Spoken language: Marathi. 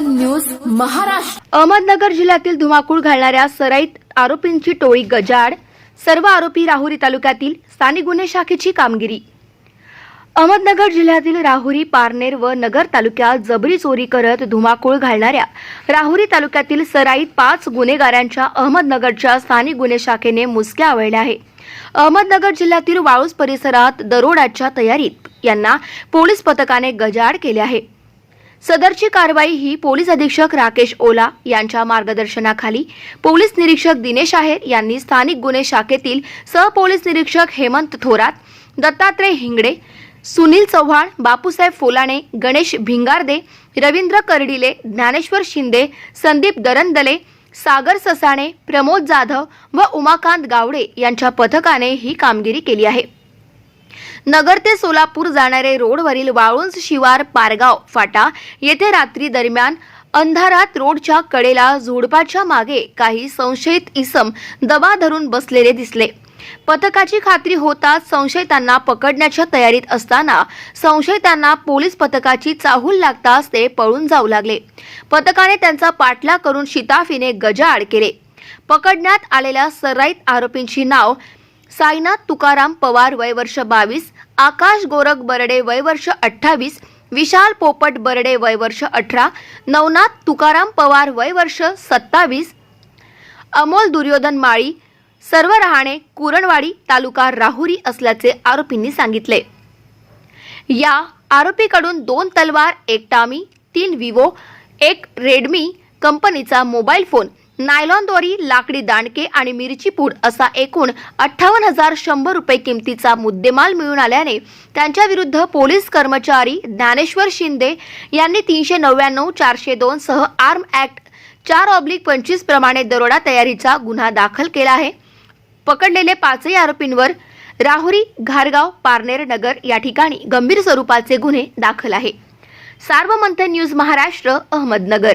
न्यूज महाराष्ट्र. अहमदनगर जिल्ह्यातील धुमाकूळ घालणाऱ्या सराईत आरोपींची टोळी गजाड सर्व आरोपी राहुरी तालुक्यातील स्थानिक गुन्हे शाखेची कामगिरी. अहमदनगर जिल्ह्यातील राहुरी पारनेर व नगर तालुक्यात जबरी चोरी करत धुमाकूळ घालणाऱ्या राहुरी तालुक्यातील सराईत पाच गुन्हेगारांच्या अहमदनगरच्या स्थानिक गुन्हे शाखेने मुसक्या आवळल्या आहे. अहमदनगर जिल्ह्यातील वाळूस परिसरात दरोडाच्या तयारीत यांना पोलीस पथकाने गजाड केले आहे. सदरची कारवाई ही पोलीस अधीक्षक राकेश ओला यांच्या मार्गदर्शनाखाली. पोलीस निरीक्षक दिनेश आहेर यांनी स्थानिक गुन्हे शाखेतील सहपोलीस निरीक्षक हेमंत थोरात दत्तात्रय हिंगडे सुनील चव्हाण बापूसाहेब फोलाणे गणेश भिंगारदे रवींद्र कर्डिले ज्ञानेश्वर शिंदे संदीप दरंदले सागर ससाणे प्रमोद जाधव व उमाकांत गावडे यांच्या पथकाने ही कामगिरी केली आहे. नगर ते सोलापूर जाणारे रोडवरील वाळुंज शिवार पारगाव फाटा येथे रात्री दरम्यान अंधारात रोडच्या कडेला झुडपाच्या मागे काही संशयित इसम दबा धरून बसलेले दिसले. पथकाची खात्री होताच संशयितांना पकडण्याच्या तयारीत असताना संशयितांना पोलीस पथकाची चाहूल लागताच ते पळून जाऊ लागले. पथकाने त्यांचा पाठलाग करून शिताफीने गजाआड केले. पकडण्यात आलेल्या सराईत आरोपींची नाव साईनाथ तुकाराम पवार वय वर्ष बावीस आकाश गोरख बर्डे वय वर्ष अठ्ठावीस विशाल पोपट बर्डे वय वर्ष अठरा नवनाथ तुकाराम पवार वय वर्ष सत्तावीस अमोल दुर्योधन माळी सर्व राहणे कुरणवाडी तालुका राहुरी असल्याचे आरोपींनी सांगितले. या आरोपीकडून दोन तलवार एक टामी तीन विवो एक रेडमी कंपनीचा मोबाईल फोन नायलॉन दोरी लाकडी दांडके आणि मिरची पूड असा एकूण अठ्ठावन्न हजार शंभर रुपये किमतीचा मुद्देमाल मिळून आल्याने त्यांच्या विरुद्ध पोलीस कर्मचारी ज्ञानेश्वर शिंदे यांनी तीनशे नव्याण्णव चारशे दोन सह आर्म ऍक्ट चार ऑब्लिक पंचवीस प्रमाणे दरोडा तयारीचा गुन्हा दाखल केला आहे. पकडलेले पाचही आरोपींवर राहुरी घारगाव पारनेर नगर या ठिकाणी गंभीर स्वरूपाचे गुन्हे दाखल आहे. Sarvamanthan news Maharashtra Ahmednagar.